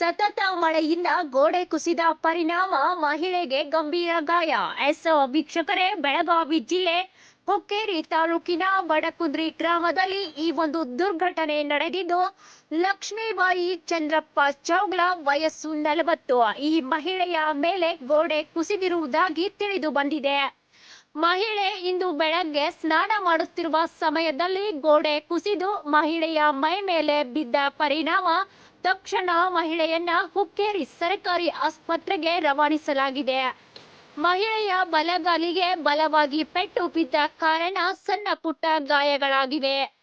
ಸತತ ಮಳೆಯಿಂದ ಗೋಡೆ ಕುಸಿದ ಪರಿಣಾಮ ಮಹಿಳೆಗೆ ಗಂಭೀರ ಗಾಯ. ಎಸ್ ವೀಕ್ಷಕರೇ, ಬೆಳಗಾವಿ ಜಿಲ್ಲೆ ಹುಕ್ಕೇರಿ ತಾಲೂಕಿನ ಬಡಕುಂದ್ರಿ ಗ್ರಾಮದಲ್ಲಿ ಈ ಒಂದು ದುರ್ಘಟನೆ ನಡೆದಿದ್ದು, ಲಕ್ಷ್ಮೀಬಾಯಿ ಚಂದ್ರಪ್ಪ ಚೌಗ್ಲ ವಯಸ್ಸು ನಲವತ್ತು. ಈ ಮಹಿಳೆಯ ಮೇಲೆ ಗೋಡೆ ಕುಸಿದಿರುವುದಾಗಿ ತಿಳಿದು ಬಂದಿದೆ. ಮಹಿಳೆ ಇಂದು ಬೆಳಗ್ಗೆ ಸ್ನಾನ ಮಾಡುತ್ತಿರುವ ಸಮಯದಲ್ಲಿ ಗೋಡೆ ಕುಸಿದು ಮಹಿಳೆಯ ಮೈ ಮೇಲೆ ಬಿದ್ದ ಪರಿಣಾಮ ತಕ್ಷಣ ಮಹಿಳೆಯನ್ನ ಹುಕ್ಕೇರಿ ಸರ್ಕಾರಿ ಆಸ್ಪತ್ರೆಗೆ ರವಾನಿಸಲಾಗಿದೆ. ಮಹಿಳೆಯ ಬಲಗಾಲಿಗೆ ಬಲವಾಗಿ ಪೆಟ್ಟು ಬಿದ್ದ ಕಾರಣ ಸಣ್ಣ ಪುಟ್ಟ ಗಾಯಗಳಾಗಿವೆ.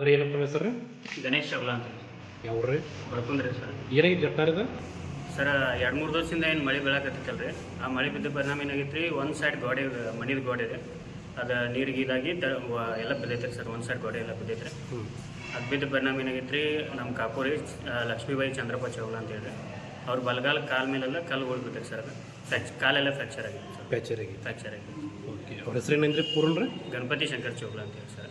ಬರೀ ಏನು ನಿಮ್ಮ ಸರ್ ಗಣೇಶ್ ಅವ್ಲಾ ಅಂತ. ಯಾವ ರೀ? ಬಡ್ಕೊಂಡ್ರಿ ಸರ್. ಏನಾಗಿತ್ತು ಜಟ್ಟಾರಿದ ಸರ್ ಎರಡು ಮೂರು ದಿವಸದಿಂದ ಏನು ಮಳೆ ಬೀಳಕತ್ತಲ್ಲ ರೀ ಆ ಮಳೆ ಬಿದ್ದ ಪರಿಣಾಮ ಏನಾಗೈತೆ ರೀ ಒಂದು ಸೈಡ್ ಗೋಡೆ ಮನಿದ ಗೋಡೆ ಇದೆ. ಅದು ನೀರಿಗೆ ಇದಾಗಿ ತ ವ- ಎಲ್ಲ ಬಿದ್ದೈತೆ ಸರ್ ಒಂದು ಸೈಡ್ ಗೋಡೆ ಎಲ್ಲ ಬಿದ್ದೈತೆ ರೀ ಹ್ಞೂ ಅದು ಬಿದ್ದ ಪರಿಣಾಮ ಏನಾಗೈತೆ ರೀ ನಮ್ಮ ಕಾಪುರಿ ಆ, ಲಕ್ಷ್ಮೀಬಾಯಿ ಚಂದ್ರಪ್ಪ ಚೌಲ ಅಂತ ಹೇಳಿ ಅವ್ರ ಬಲಗಾಲ ಕಾಲ ಮೇಲೆಲ್ಲ ಕಲ್ಲು ಉಳ್ಬಿಟ್ಟೈತೆ ಸರ್ ಅದು. ಫ್ರ್ಯಾಕ್ಚ್ ಕಾಲೆಲ್ಲ ಫ್ರ್ಯಾಕ್ಚರ್ ಆಗಿದೆ ಸರ್. ಪ್ಯಾಚರಿಗೆ ಫ್ರ್ಯಾಕ್ಚರ್ ಆಗಿದೆ ಓಕೆ ಅವ್ರ ಹೆಸರು ಏನಂದ್ರೆ ಪೂರ್ಣ ರೀ ಗಣಪತಿ ಶಂಕರ್ ಚೌಲ ಅಂತ ಹೇಳಿ ಸರ್.